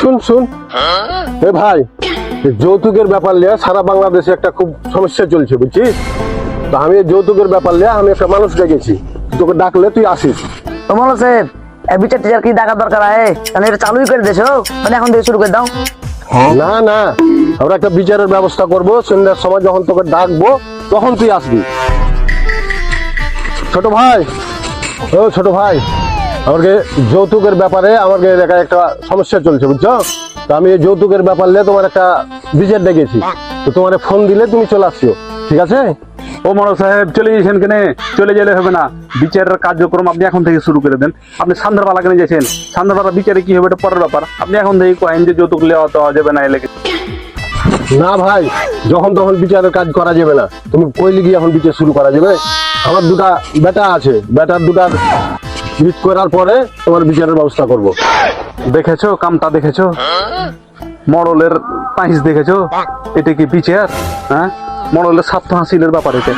শুন শুন। এ ভাই যৌতুকের ব্যাপার নিয়ে সারা বাংলাদেশে একটা খুব সমস্যা চলছে বুঝছিস? তো আমি যৌতুকের ব্যাপার নিয়ে আমি একটা মানুষ ডেকেছি। তোকে ডাকলে তুই আসিস। তোমার স্যার এই বিচার টিচার কি ডাকার দরকার আছে মানে এটা চালুই করে দেছো মানে এখন থেকে শুরু করে দাও। না না। আমরা একটা বিচারের ব্যবস্থা করব সন্ধ্যার সময় যখন তোকে ডাকবো তখন তুই আসবি। ছোট ভাই ও ছোট ভাই। আমাকে যৌতুকের ব্যাপারে আমাকে এলাকায় একটা সমস্যা চলছে বুঝছ? তো আমি এই যৌতুকের ব্যাপার নিয়ে তোমার একটা বিচার ডেকেছি তো তোমার ফোন দিলে তুমি চলে আসছো ঠিক আছে? ও মনো সাহেব চলে গেছেন কেনে? চলে গেলে হবে না। বিচারের কার্যক্রম আপনি এখন থেকে শুরু করে দেন। আপনি সান্দারবালা কেনে গেছেন? সান্দারবালা বিচারে কি হবে এটা পরের ব্যাপার। আপনি এখন থেকে কয়েন যে যৌতুক লেওয়া তো যাবে না এলাকা না ভাই যখন তখন বিচারের কাজ করা যাবে না। তুমি কইলে গিয়ে এখন বিচার শুরু করা যাবে। আমার দুটা বেটা আছে। বেটার দুটার মিট করার পরে তোমার বিচারের ব্যবস্থা করব। দেখেছ? কামটা দেখেছ? মডলের পাইস দেখেছ? এটা কি বিচার? হ্যাঁ? মডলের স্বার্থ হাসিলের ব্যাপার এটা।